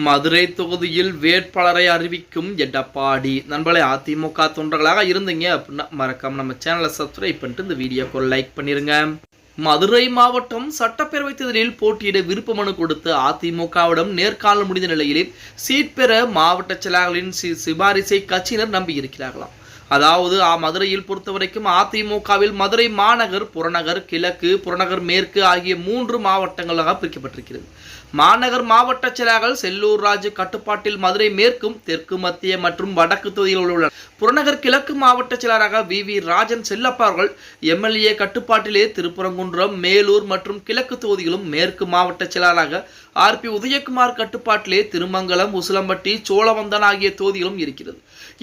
மதுரை தொகுதியில் வேட்பாளரை அறிவிக்கும் எடப்பாடி. நண்பர்களே அதிமுக தொண்டர்களாக இருந்தீங்க அப்படின்னா மறக்காம நம்ம சேனலை சப்ஸ்கிரைப் பண்ணிட்டு இந்த வீடியோக்கு ஒரு லைக் பண்ணிருங்க. மதுரை மாவட்டம் சட்டப்பேரவை தேர்தலில் போட்டியிட விருப்ப மனு கொடுத்து அதிமுகவிடம் நேர்காணல் முடிந்த நிலையிலே சீட் பெற மாவட்ட செயலாளர்களின் சி- சிபாரிசை கட்சியினர் நம்பியிருக்கிறார்களாம். அதாவது மதுரையில் பொறுத்தவரைக்கும் அதிமுகவில் மதுரை மாநகர் புறநகர் கிழக்கு புறநகர் மேற்கு ஆகிய மூன்று மாவட்டங்களாக பிரிக்கப்பட்டிருக்கிறது. மாநகர் மாவட்ட செயலாளர்கள் செல்லூர் ராஜு கட்டுப்பாட்டில் மதுரை மேற்கும் தெற்கு மத்திய மற்றும் வடக்கு தொகுதியில் உள்ள புறநகர் கிழக்கு மாவட்ட செயலராக வி. வி. ராஜன் செல்லப்பா அவர்கள் எம்எல்ஏ கட்டுப்பாட்டிலே திருப்பரங்குன்றம் மேலூர் மற்றும் கிழக்கு தொகுதிகளும் மேற்கு மாவட்ட செயலாளராக ஆர். பி. உதயகுமார் கட்டுப்பாட்டிலே திருமங்கலம் உசிலம்பட்டி சோழவந்தன் ஆகிய தொகுதிகளும் இருக்கிறது.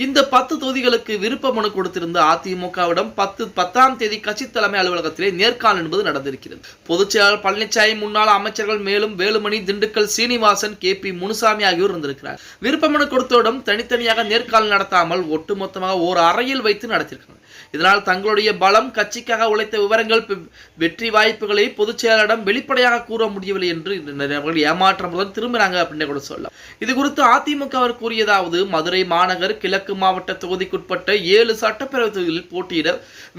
இந்த பத்து தொகுதிகளுக்கு விருப்ப மனு கொடுத்திருந்த அதிமுகவிடம் பத்து பத்தாம் தேதி கட்சி தலைமை அலுவலகத்திலே நேர்காணல் என்பது நடந்திருக்கிறது. பொதுச் செயலாளர் பழனிசாமி முன்னாள் அமைச்சர்கள் மேலும் வேலுமணி திண்டுக்கல் சீனிவாசன் கே பி முனுசாமி ஆகியோர் இருந்திருக்கிறார். விருப்ப மனு கொடுத்தவுடன் தனித்தனியாக நேர்காணல் நடத்தாமல் ஒட்டுமொத்தமாக ஓர் அறையில் வைத்து நடத்தியிருக்காங்க இதனால் தங்களுடைய பலம் கட்சிக்காக உழைத்த விவரங்கள் வெற்றி வாய்ப்புகளை பொதுச் செயலரிடம் வெளிப்படையாக கூற முடியவில்லை என்று நிறைய ஏமாற்றமுடன் திரும்பினாங்க அப்படின்னு கூட சொல்லலாம். இது குறித்து அதிமுக அவர் கூறியதாவது மதுரை மாநகர் கிழக்கு மாவட்ட தொகுதிக்குட்பட்ட ஏழு சட்டப்பேரவை தொகுதிகளில் போட்டியிட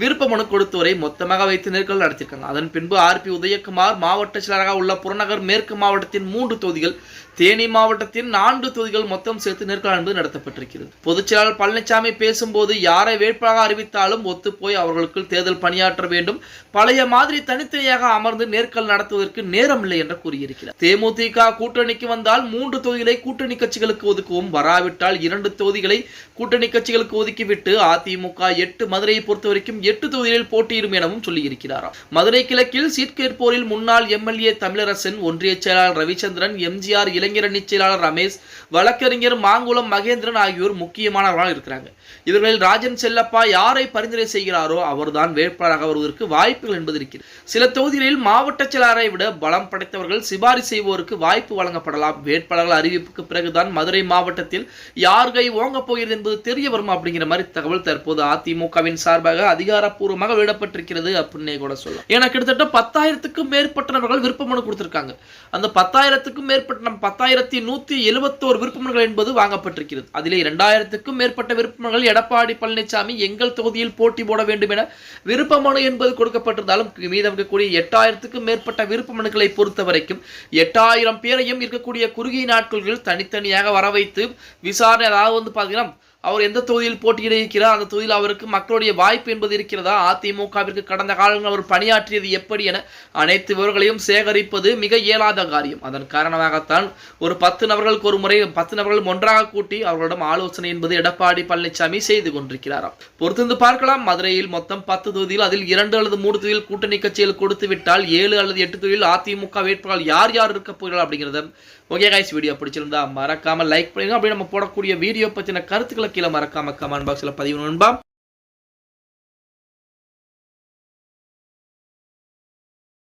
விருப்ப மனு கொடுத்தவரை மொத்தமாக வைத்து நெருக்கல் நடத்தியிருக்காங்க. அதன் பின்பு ஆர் பி உதயகுமார் மாவட்ட செயலராக உள்ள புறநகர் மேற்கு மாவட்டத்தின் மூன்று தொகுதிகள் தேனி மாவட்டத்தின் நான்கு தொகுதிகள் மொத்தம் சேர்த்து நெருக்கல் என்பது நடத்தப்பட்டிருக்கிறது. பொதுச் செயலாளர் பழனிசாமி பேசும்போது யாரை வேட்பாளராக விட்டாலும் ஒத்துப்போய் அவர்களுக்குள் தேர்தல் பணியாற்ற வேண்டும். பழைய மாதிரி தனித்தனியாக அமர்ந்து நேர்காணல் நடத்துவதற்கு நேரம் இல்லை என்று கூறியிருக்கிறார். தேமுதிக கூட்டணிக்கு வந்தால் மூன்று தொகுதிகளை கூட்டணி கட்சிகளுக்கு ஒதுக்கவும். வராவிட்டால் இரண்டு தொகுதிகளை கூட்டணி கட்சிகளுக்கு ஒதுக்கிவிட்டு அதிமுக எட்டு மதுரையை பொறுத்தவரைக்கும் எட்டு தொகுதிகளில் போட்டியிடும் எனவும் சொல்லியிருக்கிறாராம் மதுரை கிழக்கில் சீட் கேட்போரில் முன்னாள் எம்எல்ஏ தமிழரசன் ஒன்றிய செயலாளர் ரவிச்சந்திரன் எம்ஜிஆர் இளைஞரணி செயலாளர் ரமேஷ் வழக்கறிஞர் மாங்குளம் மகேந்திரன் ஆகியோர் முக்கியமானவர்களாக இருக்கிறாங்க. இவர்களில் ராஜன் செல்லப்பா யாரை பரிந்துரை செய்கிறாரோ அவர்தான் வேட்பாளராக வருவதற்கு வாய்ப்புகள் என்பது இருக்கிறது. சில தொகுதிகளில் மாவட்ட செயலாளரை விட பலம் படைத்தவர்கள் சிபாரிசு செய்வோருக்கு வாய்ப்பு வழங்கப்படலாம். வேட்பாளர்கள் அறிவிப்புக்கு பிறகுதான் மதுரை மாவட்டத்தில் யார் கை ஓங்கப் போகிறது என்பது தெரிய வரும் அப்படிங்கிற மாதிரி தகவல் தற்போது அதிமுகவின் சார்பாக அதிகாரப்பூர்வமாக வெளியிடப்பட்டிருக்கிறது அப்படின்னே கூட சொல்லலாம். ஏன்னா கிட்டத்தட்ட பத்தாயிரத்துக்கும் மேற்பட்டவர்கள் விருப்ப மனு கொடுத்திருக்காங்க. அந்த பத்தாயிரத்துக்கும் மேற்பட்ட நம் பத்தாயிரத்தி நூத்தி எழுபத்தோரு விருப்பமனுகள் என்பது வாங்கப்பட்டிருக்கிறது. அதிலே இரண்டாயிரத்துக்கும் மேற்பட்ட விருப்பமனுகள் எடப்பாடி பழனிசாமி எங்கள் தொகுதி போட்டியில் போட்டி போட வேண்டும் என விருப்ப மனு என்பது கொடுக்கப்பட்டிருந்தாலும் மீதம் இருக்கக்கூடிய எட்டாயிரத்துக்கும் மேற்பட்ட விருப்ப மனுக்களை பொறுத்த வரைக்கும் எட்டாயிரம் பேரையும் இருக்கக்கூடிய குறுகிய நாட்களில் தனித்தனியாக வர வைத்து விசாரணை அதாவது வந்து பார்த்தீங்கன்னா அவர் எந்த தொகுதியில் போட்டியிட இருக்கிறார் அந்த தொகுதியில் அவருக்கு மக்களுடைய வாய்ப்பு என்பது இருக்கிறதா? அதிமுகவிற்கு கடந்த காலங்களில் அவர் பணியாற்றியது எப்படி என அனைத்து விவரங்களையும் சேகரிப்பது மிக இயலாத காரியம். அதன் காரணமாகத்தான் ஒரு பத்து நபர்களுக்கு ஒரு முறை பத்து நபர்கள் ஒன்றாக கூட்டி அவர்களிடம் ஆலோசனை என்பது எடப்பாடி பழனிசாமி செய்து கொண்டிருக்கிறாராம். பொறுத்திருந்து பார்க்கலாம். மதுரையில் மொத்தம் பத்து தொகுதியில் அதில் இரண்டு அல்லது மூன்று தொகுதியில் கூட்டணி கட்சிகள் கொடுத்து விட்டால் ஏழு அல்லது எட்டு தொகுதியில் அதிமுக வேட்பாளர் யார் யார் இருக்க போகிறார் அப்படிங்கிறத ஓகே காய்ஸ் வீடியோ பிடிச்சிருந்தா மறக்காம லைக் பண்ணுங்க. அப்படி நம்ம போடக்கூடிய வீடியோ பற்றின கருத்துக்களை கீழே மறக்காம கமெண்ட் பாக்ஸில் பதிவு நண்பா.